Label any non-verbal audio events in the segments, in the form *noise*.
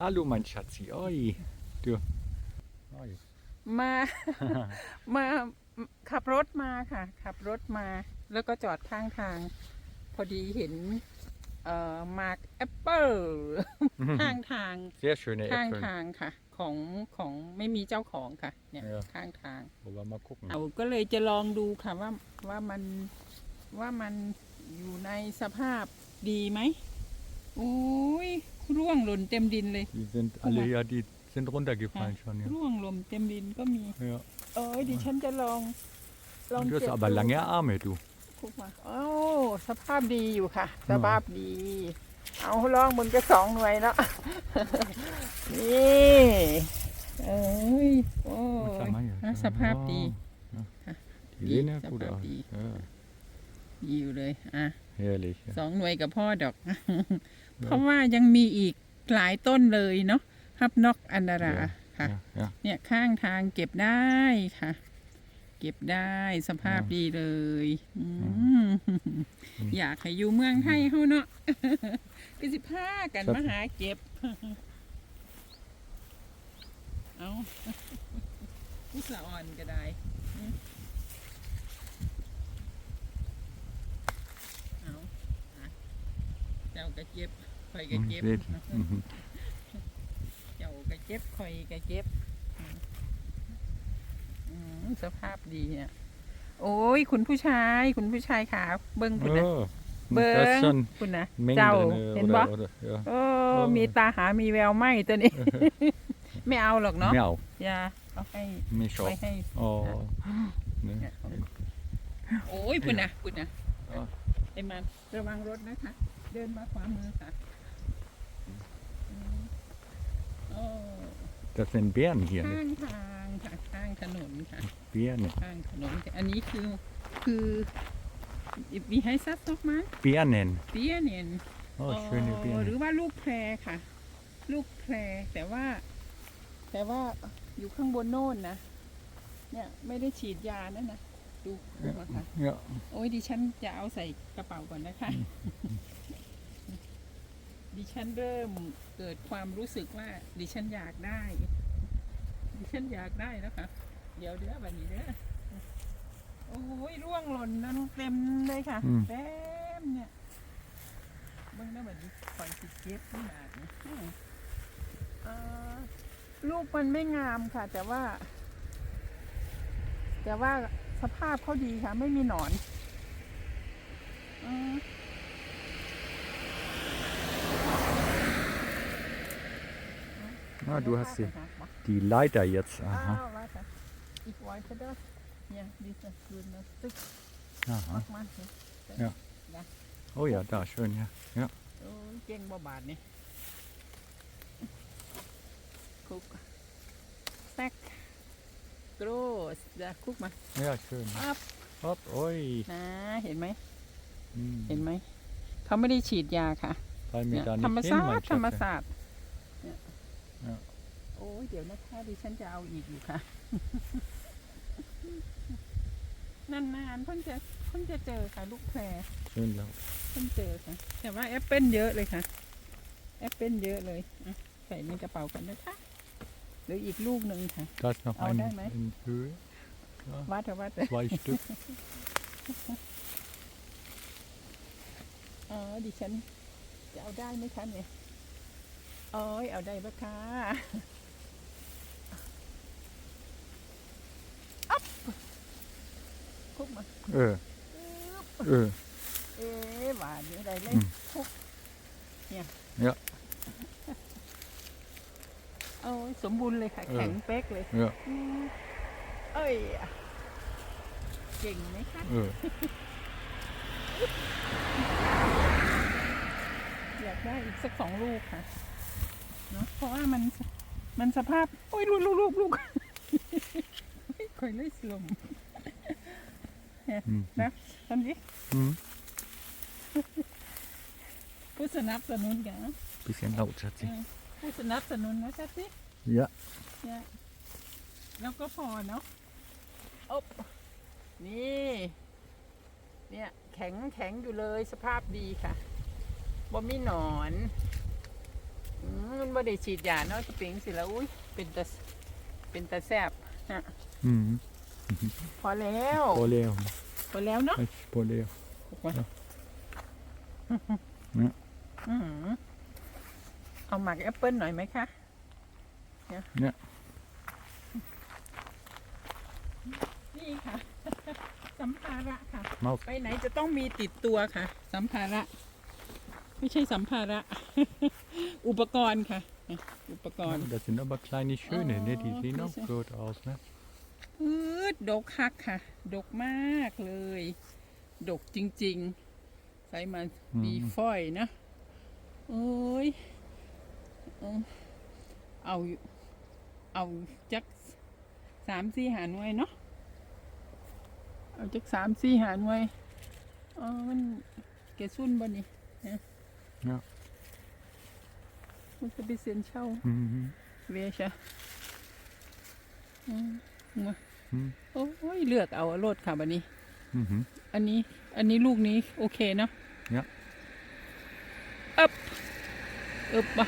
Hallo, mein Schatzi. Oi, du. Oi. มา มาขับรถมาค่ะ ขับรถมา แล้วก็จอดข้างทาง พอดีเห็น เอ่อมาร์กแอปเปิลข้างทาง Sehr schöne ข้าง Äpfel. ทางค่ะ ของของไม่มีเจ้าของค่ะ เนี่ย เออ ข้างทาง Wollen wir mal gucken. เอาก็เลยจะลองดูค่ะว่าว่ามันว่ามันอยู่ในสภาพดีไหมอุ้ย ร่วงหล่นต็มดินเลย Die sind Guck alle, mal. ja, die sind runtergefallen schon, ja. ร่วงหล่นเต็มดินก็มี ja. เอ้ยดิฉันจะลอง ลอง Du เก็ hast บ aber ดู lange Arme, du. คุกมาโอ้สภาพดีอยู่ค่ะ สภาพดี เอาลองมึงก็สองหน่วยแล้ว นี่เอ้ยโอ้ Guck ย mal hier. อะสภาพดี Ja. Ja. Die Die sehen ja gut Sapap aus. die. Ja, ดีอยู่เลย อะ herrlich. Ja. สองหน่วยกับพ่อดอก เพราะว่ายังมีอีกหลายต้นเลยเนาะฮับนอกอันดาราค่ะ Ja, ja. เนี่ยข้างทางเก็บได้ค่ะ เก็บได้สภาพอืมดีเลยอืมอืมอยากให้อยู่เมืองไทยเฮาเนาะก็สิพากันครับมาหาเก็บ เอาผู้สะอ่อนก็ได้อืมเอาอะเจ้าก็เจ็บ คอยก็ Mhm, เจ็บ seht. Mhm. เจ้าก็เจ็บคอยก็เจ็บอืมอืมสภาพดีเนี่ย โอ้ย คุณผู้ชาย คุณผู้ชายขาเบิ้งคุณนะ Oh, เบิ้ da ist ง schon คุณนะ Mengen เจ้า drin. เห็น Oder, บ่ oder, ja. โอ้โอ้มีตาหามีแววไหมตัวนี้ ไม่เอาหรอกเนาะ Miau. อย่าเอาให้ Mich ไว้ auch. ให้ Oh. Ne? โอ้ยคุณนะคุณนะอ๋อไอ้มันระวังรถนะคะ เดินมาขวามือค่ะอืม โอ้ Das sind Bären hier. ข้า Ne? งทางค่ะข้างถนนค่ะ Bären. ข้างถนนแต่อันนี้คือคือวีให้ซับซอกมา Birnen. เปียเนียน Oh, schöne หรือ Birnen. ว่าลูกแพรค่ะ ลูกแพรแต่ว่า แต่ว่าอยู่ข้างบนโน่นนะ เนี่ยไม่ได้ฉีดยานั่นนะดูดูมาค่ะ Ja. โอ้ยดิฉันจะเอาใส่กระเป๋าก่อนนะคะ ดิฉันเริ่มเกิดความรู้สึกว่าดิฉันอยากได้ ดิฉันอยากได้แล้วค่ะเดี๋ยวเด้อบันนี้เด้อโอ้ยร่วงหล่นนั่นเต็มเลยค่ะอืม เต็มเนี่ยเบิ่งแล้วบัดนี้คอยสิเก็บนี่นาดนี่อืมเอ่อลูกมันไม่งามค่ะ แต่ว่า แต่ว่าสภาพเขาดีค่ะ ไม่มีหนอนเออ Ah, du hast die, ไปหาหมอ die Leiter jetzt. อ้า Aha. วว่าแต่อีกไว้เถอะเด้อเนี่ยดิฉันคืนนะตึก Aha. มากมาเ Ja. Oh ja, da, schön, ja. Ja. โอ้ยเก่งบ่บาทนี่คุกแซกโกรสจะคุกมา Ja, schön. อัพ Hopp, oi. นะเห็นไหม Hm. เห็นไหม เขาไม่ได้ฉีดยาค่ะ Fall เนี่ mir ย da ธรรม nicht hin, ศาสต mein ร์ธรรม Schatz. ศาสตร์เนี่ย เนี่ย โอ้ย เดี๋ยวนะคะดิฉันจะเอาอีกอยู่ค่ะ นานๆเพิ่งจะเพิ่งจะเจอค่ะ ลูกแพร Schön laut. เพิ่งเจอค่ะ แต่ว่าแอปเปิลเยอะเลยค่ะแอปเปิลเยอะเลยอะใส่ในกระเป๋ากันนะคะหรืออีกลูกหนึ่งค่ะ Da ist noch Oh, ein nein, nein. in Höhe. วัดเถอะวัดเถอะ Zwei Stück. อ๋อดิฉันจะเอาได้ไหมคะเนี่ยโอ้ยเอาได้ปะคะอัพ คุกมา Äh, äh. เอ๊ะหวานนี่ได้เลยอืมคุกเนี่ย Ja. โอ้ยสมบูรณ์เลยค่ะเออแข็งเป๊กเลย Ja, อืมเอ้ยเก่งไหมคะ äh. อยากได้อีกสักสองลูกค่ะเนาะเพราะว่ามันมันสภาพ โอ้ยลูกลูกลูกลูกคอยเลยเสื่อม Hm. นะตอนนี้ Hm. ผู้สนับสนุนกัน Bisschen laut, Schatzi. ผู้สนับสนุนนะชัดสิ Ja. เนี่ยแล้วก็พอเนาะอบนี่ เนี่ย แข็งแข็งอยู่เลยสภาพดีค่ะบ่มีหนอนอืมมันบ่ได้ฉีดยาเนาะสปริงสิแล้วอุ้ยเป็นตาเป็นตาแซบฮะอืม พอแล้วพอแล้วพอแล้วเนาะไอ้พอแล้วอืมเอาหมักแอปเปิ้ลหน่อยไหมคะเนี่ยเนี่ยนี่ค่ะ สัมภาระค่ะเมาส์ไปไหนจะต้องมีติดตัวค่ะ สัมภาระ ไม่ใช่สัมภาระ อุปกรณ์ค่ะเนี่ยอุปกรณ์ Das sind aber kleine schöne, ne? Die Oh, sehen auch diese. gut aus, ne? พืดดกคักค่ะ ดกมากเลย ดกจริง ๆ ใส่มาอืมมีฝอยนะ โอ้ยเอาเอา เอาจักสามสี่หาหน่วยเนาะ เอาจักสามสี่หาหน่วยอ๋อมันเกซุ่นบ่นี่นะ Ja. มันจะไปเซ็นเช่า Mhm. เวชะอืมมาอืม โอ้ยเลือกเอาโลดค่ะบันนี้ Mhm. อันนี้ อันนี้ลูกนี้โอเคเนาะ Ja. อึบอึบปะ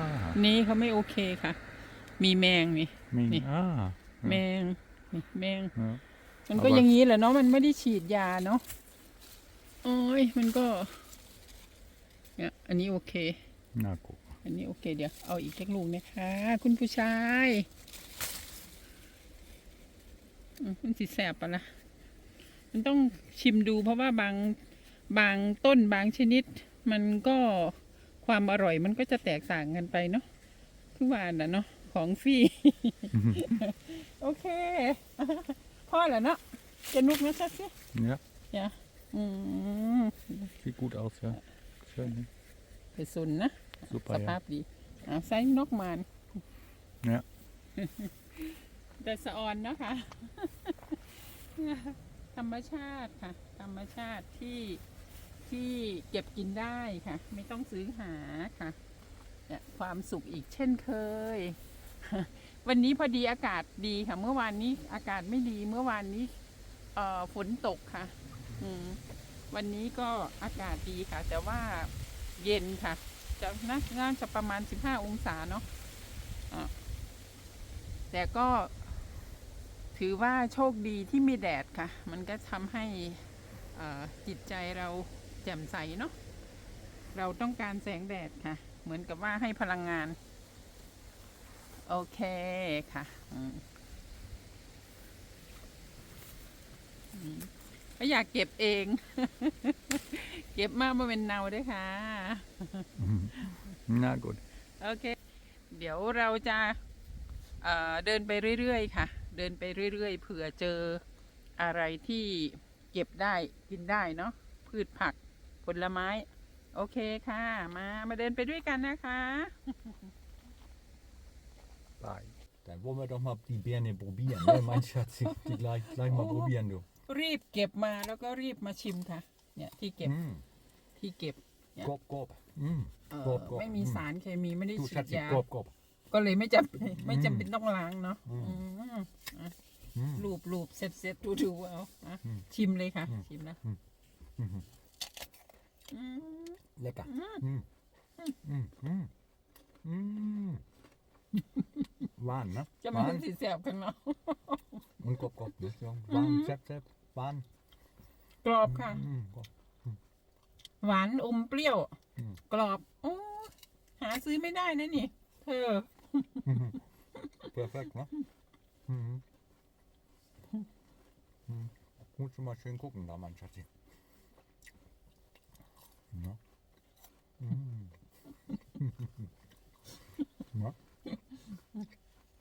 Ah. นี้เขาไม่โอเคค่ะ มีแมงนี่ Min. Nee. Ah. แมงนี่แมง Ja. มันก็เอาไว้อย่างนี้แหละเนาะ มันไม่ได้ฉีดยาเนาะโอ้ยมันก็ เนี่ย อันนี้โอเค Na guck. อันนี้โอเคเดี๋ยวเอาอีกสักลูกนะคะ คุณผู้ชายอื มมันสิแสบปะละ่ะมันต้องชิมดูเพราะว่าบางบางต้นบางชนิด มันก็ความอร่อยมันก็จะแตกต่างกันไปเนาะคือว่าน่ะเนาะของฟรีโอเคพ่อแหละเนาะจะนุกนะสักสิ Ja, อย่าอืม sieht gut aus, ja. Schön, ne? ไปสุนนะส Super, ภา ja. พดีอ่าไซส์นกมาน Ja. แต่สะออนเนาะค่ะธรรมชาติค่ะ ธรรมชาติที่ที่เก็บกินได้ค่ะ ไม่ต้องซื้อหาค่ะเนี่ยความสุขอีกเช่นเคย วันนี้พอดีอากาศดีค่ะ เมื่อวานนี้อากาศไม่ดีเมื่อวานนี้ฝนตกค่ะวันนี้ก็อากาศดีค่ะ แต่ว่าเย็นค่ะ จะน่าน่าจะประมาณ 15 องศาเนาะะแต่ก็ ถือว่าโชคดีที่มีแดดค่ะ มันก็ทำให้เอ่อจิตใจเราแจ่มใสเนาะเราต้องการแสงแดดค่ะ เหมือนกับว่าให้พลังงาน โอเคค่ะอืมอืมก็อยากเก็บเอง เก็บมากมาเป็นเนาด้วยค่ะ Mhm. Na gut. โอเค เดี๋ยวเราจะเอ่อเดินไปเรื่อย ๆ ค่ะ เดินไปเรื่อยๆเผื่อเจออะไรที่เก็บได้กินได้เนาะพืชผักผลไม้ โอเคค่ะ มามาเดินไปด้วยกันนะคะ Bye. Dann wollen wir doch mal die Birne probieren, ne, mein Schatz? Die gleich, gleich mal Oh. probieren, du. รีบเก็บมาแล้วก็รีบมาชิมค่ะ เนี่ยที่เก็บ Mm. ที่เก็บ Ja. Gob, gob. Mm. เอ่อ Gob, gob. ไม่มี Mm. สารเคมีไม่ได้ Du ฉีด Schatzi, ยา gob, gob. ก็เลยไม่จำเป็นไม่จำเป็นต้องล้างเนาะอืม อืม Mm. รูปรูปเซ็ตเซ็ตดูดูเอาอะอืมชิมเลยค่ะ อืม ชิมนะ Mhm. อืม Lecker. Mm. Mm. Mm. Mm. Warm, ne? จะมา Warm สีแสบข้างนอก und gob, gob. Ne? Ja, warm, Mhm. sepp, sepp. Warm. กรอบค่ะ Mm. Gob. หวานอมเปรี้ยว อืม กรอบ โอ้หาซื้อไม่ได้นะนี่ เธอ Mhm. Perfekt, ne? Mhm. Mhm. Musst du mal schön gucken da, mein Schatzi. Ja. Mhm. *laughs* Ja.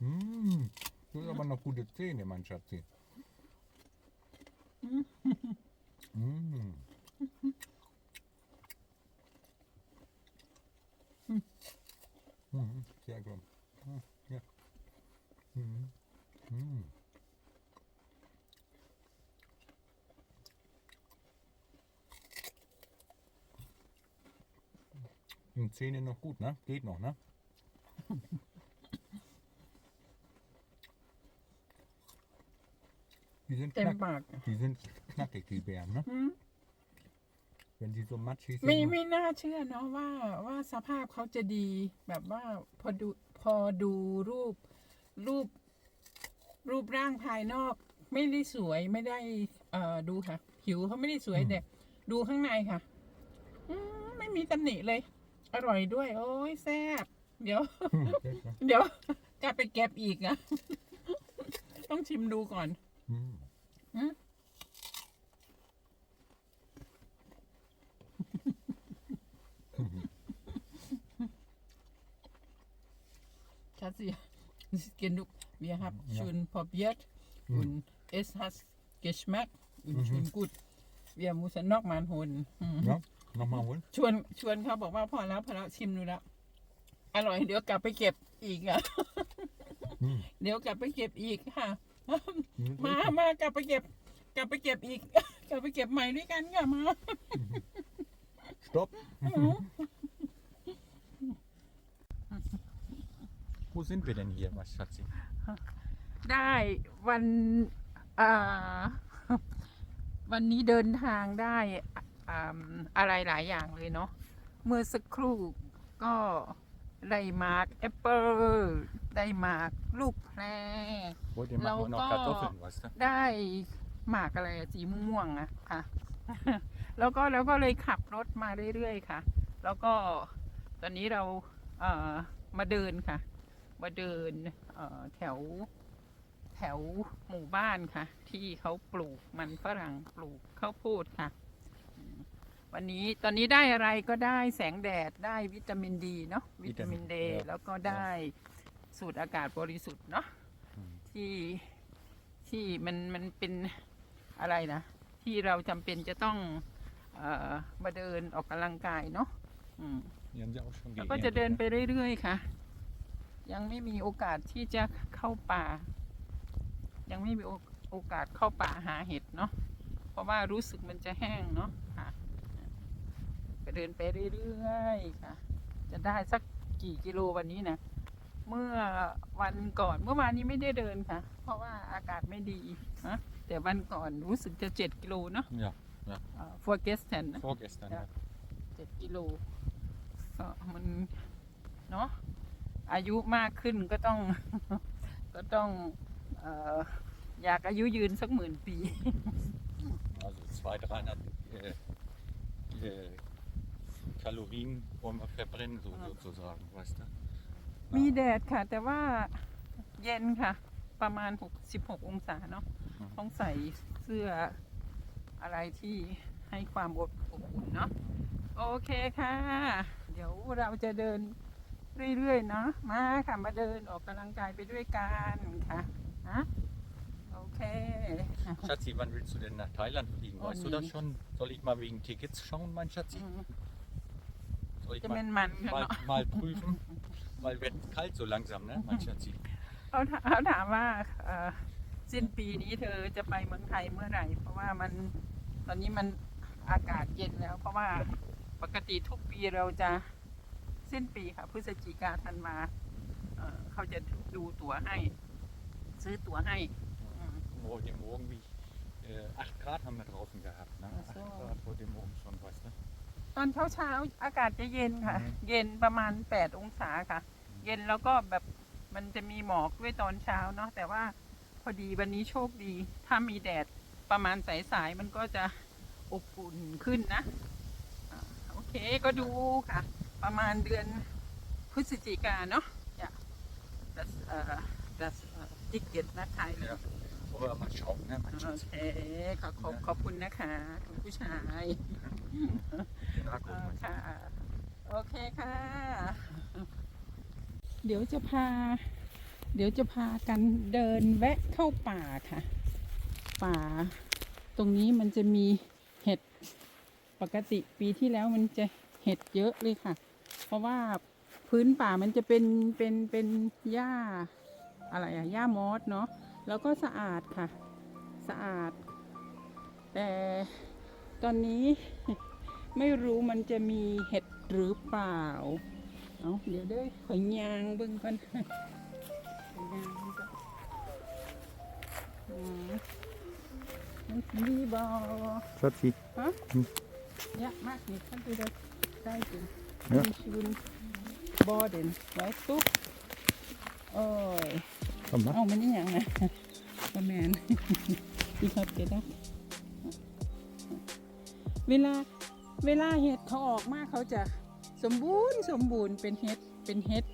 Mhm. Du hast aber noch gute Zähne, mein Schatzi. Mhm. Mhm. Zähne noch gut, ne? Geht noch, ne? Die sind, เต็ม knack, ปาก die sind knackig, die Beeren, ne? อืม wenn sie so matschig sind. ไม่ไม่น่าเชื่อเนาะว่าว่าสภาพเขาจะดีแบบว่าพอดูพอดูรูปรูป รูปร่างภายนอก ไม่ได้สวยไม่ได้ เอ่อดูค่ะ ผิวเขาไม่ได้สวยอืม แต่ดูข้างในค่ะ อืมไม่มีตำหนิเลย อร่อยด้วย โอ้ยแซ่บเดี๋ยว Hm, lecker. เดี๋ยวกลับไปเก็บอีกอะต้องชิมดูก่อน Hm. Hm? Schatzi, es ist genug. Wir haben Ja. schon probiert Mhm. und es hat geschmeckt und Mhm. schon gut. Wir müssen noch mal holen. Mhm. Ja, nochmal holen. ชวนชวนเขาบอกว่าพอแล้วพอแล้วชิมดูแล้วอร่อยเดี๋ยวกลับไปเก็บอีกอะ Hm. เดี๋ยวกลับไปเก็บอีกค่ะ Hm, มา lecker. มากลับไปเก็บ กลับไปเก็บอีก กลับไปเก็บใหม่ด้วยกันค่ะมา Stopp. Wo sind wir denn hier, was Schatzi? ได้วันอ่า วันนี้เดินทางได้ อ่าอะไรหลายอย่างเลยเนาะเมื่อสักครู่ก็ได้หมากแอปเปิลได้หมากลูกแพร Wollt ihr machen wir noch Lauter. Kartoffeln, weißt du? ได้หมากอะไรอะสีม่วงๆอะค่ะ แล้วก็แล้วก็เลยขับรถมาเรื่อยๆค่ะ แล้วก็ตอนนี้เราเอ่อมาเดินค่ะ มาเดินเอ่อแถวแถวหมู่บ้านค่ะ ที่เขาปลูกมันฝรั่งปลูกข้าวโพดค่ะอืม วันนี้ตอนนี้ได้อะไรก็ได้แสงแดดได้วิตามินดีเนาะวิตามินเดวิตามินแล้วก็ได้สูดอากาศบริสุทธิ์เนาะอืมที่ที่มันมันเป็นอะไรนะ ที่เราจำเป็นจะต้องเออมาเดินออกกำลังกายเนาะอืม Die haben sie auch schon แล้วก็จะเดิน geerntet, ไปเรื่อยๆค่ะ ยังไม่มีโอกาสที่จะเข้าป่า ยังไม่มีโอโอกาสเข้าป่าหาเห็ดเนาะเพราะว่ารู้สึกมันจะแห้งเนาะค่ะ ก็เดินไปเรื่อยๆค่ะ จะได้สักกี่กิโลวันนี้นะเมื่อวันก่อนเมื่อวานนี้ไม่ได้เดินค่ะ เพราะว่าอากาศไม่ดีนะแต่วันก่อนรู้สึกจะเจ็ดกิโลเนาะ Ja, ฟัวเกสแทนนะ vorgestern. Ja. Ja. เจ็ดกิโลก็มันเนาะอายุมากขึ้นก็ต้อง ก็ต้องเอ่ออยากอายุยืนสักหมื่นปี Also 200, 300 äh, äh, Kalorien wollen wir verbrennen, so, Ja. sozusagen, weißt du? มีแดดค่ะ แต่ว่าเย็นค่ะ ประมาณหกสิบหกองศาเนาะอืมต้องใส่เสื้ออะไรที่ให้ความอบอบอุ่นเนาะโอเคค่ะ เดี๋ยวเราจะเดินเรื่อยๆเนาะมาค่ะมาเดินออกกำลังกายไปด้วยกันค่ะฮะโอเค Schatzi, wann willst du denn nach Thailand fliegen? Oh, Weißt du nee. das schon? Soll ich mal wegen Tickets schauen, mein Schatzi? อืม Soll ich จะ mal, เป็นมันค่ะ mal, เนาะ mal prüfen? Weil wird kalt so langsam, ne, mein Schatzi? เขาถเขาถามว่าเอ่อสิ้นปีนี้เธอจะไปเมืองไทยเมื่อไหร่ เพราะว่ามันตอนนี้มันอากาศเย็นแล้ว เพราะว่าปกติทุกปีเราจะสิ้นปีค่ะพฤศจิกาธันวาเอ่อเขาจะดูตั๋วให้ ซื้อตั๋วให้อืม Heute Morgen wie äh, 8 Grad haben wir draußen gehabt. Ne? Ach so. 8 Grad heute Morgen schon, weißt du? ตอนเช้าเช้าๆอากาศจะเย็นค่ะ อืม เย็นประมาณแปดองศาค่ะ เย็นแล้วก็แบบมันจะมีหมอกด้วยตอนเช้าเนาะแต่ว่าพอดีวันนี้โชคดี ถ้ามีแดดประมาณสายๆมันก็จะอบอุ่นขึ้นนะอ่าโอเคก็ดูค่ะ ประมาณเดือนพฤศจิกาเนาะอย่า das เอ่อ das ติเก็ตนะไทย Ja. Wollen wir mal schauen, ne, mein โอ Schatzi? เคขอขอบขอบคุณนะคะ คุณผู้ชาย Den Akku, อ่า mein ค่ะ โอเคค่ะ เดี๋ยวจะพา เดี๋ยวจะพากันเดินแวะเข้าป่าค่ะ ป่า ตรงนี้มันจะมีเห็ด ปกติปีที่แล้วมันจะเห็ดเยอะเลยค่ะ เพราะว่าพื้นป่ามันจะเป็นเป็นเป็นหญ้าอะไรอะหญ้ามอสเนาะแล้วก็สะอาดค่ะ สะอาด แต่ ตอนนี้ไม่รู้มันจะมีเห็ดหรือเปล่า เอาเดี๋ยวเด้อขอยยางเบิ่งก่อนขอยยางเบิ่งก่อนอืมมันสิมีบ่ Schatzi. Hä? Hm. Ja, mach nicht. Kannst du das zeigen? Ja. Wie schön Boden, weißt du? Oi. Komm mal. เอ้ามันนี่ยังนะประแมนพี่ครับเก็ได้ เวลาเวลาเห็ดเขาออกมาเขาจะสมบูรณ์สมบูรณ์เป็นเห็ดเป็นเห็ด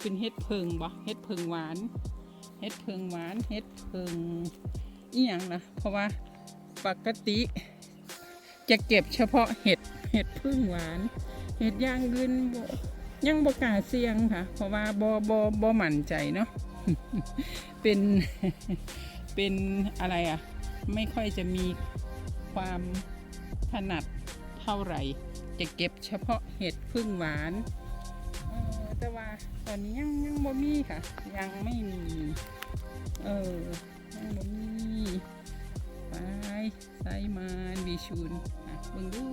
เป็นเห็ดเพิงบ่เห็ดเพิงหวานเห็ดเพิงหวานเห็ดเพิงอีหยังนะเพราะว่าปกติจะเก็บเฉพาะเห็ดเห็ดพึ่งหวาน เห็ดย่างยืนบยังบกาเสี่ยงค่ะ เพราะว่าบ่บ่บ่มั่นใจเนาะเป็นเป็นอะไรอะ ไม่ค่อยจะมีความ ถนัดเท่าไหร่ จะเก็บเฉพาะเห็ดพึ่งหวานเออแต่ว่าตอนนี้ยังยังบ่มีค่ะ ยังไม่มี เออยังบ่มีไปไซมานบีชูนอะเบิ่งดู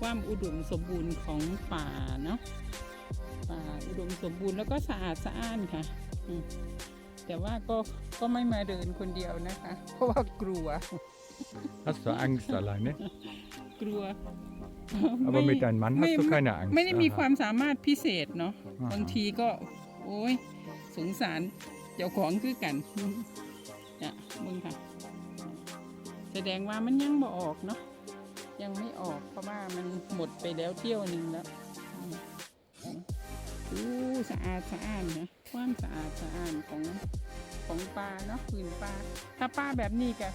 ความอุดมสมบูรณ์ของป่าเนาะป่าอุดมสมบูรณ์แล้วก็สะอาดสะอ้านค่ะแต่ว่าก็ก็ไม่มาเดินคนเดียวนะคะ เพราะว่ากลัว Hast du Angst alleine? กลัว Aber mit deinem Mann ไม่ hast du keine Angst. ไม่ได้มี Aha. ความสามารถพิเศษเนาะอ่าบางทีก็ โอ้ย สงสารเจ้าของคือกันเนี่ยมึงค่ะ แสดงว่ามันยังบ่ออกเนาะยังไม่ออกเพราะว่ามันหมดไปแล้วเที่ยวหนึ่งแล้วอืมอู้สะอาดสะอ้านนะความสะอาดสะอ้านของของปลาเนาะผืนปลาถ้าปลาแบบนี้กะ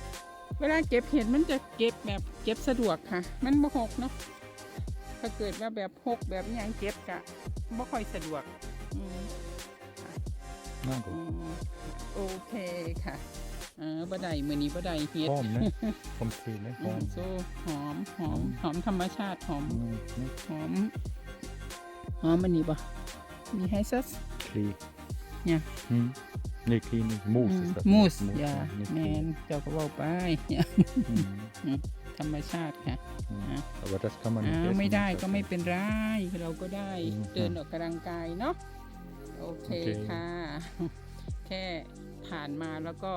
เวลาเก็บเห็ดมันจะเก็บแบบเก็บสะดวกค่ะ มันบ่หกเนาะถ้าเกิดว่าแบบหกแบบอิหยังเก็บกะบ่ค่อยสะดวกอืม Na อื gut. มโอเคค่ะเออบ่ได้มื้อนี้บ่ได้เฮ็ด Form, ne? Vom See, ne? อืม Form. โซหอมหอมหอมธรรมชาติหอม Mm, ne? หอมหอมอันนี้บ่มีไฮซัส Klee. Ja. Hm. Ne, Klee nicht. Moos ist das. มูส Moos, อย่า nicht แม Klee. นเจ้าก็บอกไปอย่า Mhm. ธรรมชาติค่ะ Mhm. Ja. Aber das kann man อ้า nicht ว essen. ไม่ได้ das ก็ ist- ไม่เป็นไรเราก็ได้อืมเดินออกกำลังกายเนาะโอเคโอเคค่ะ แค่ผ่านมาแล้วก็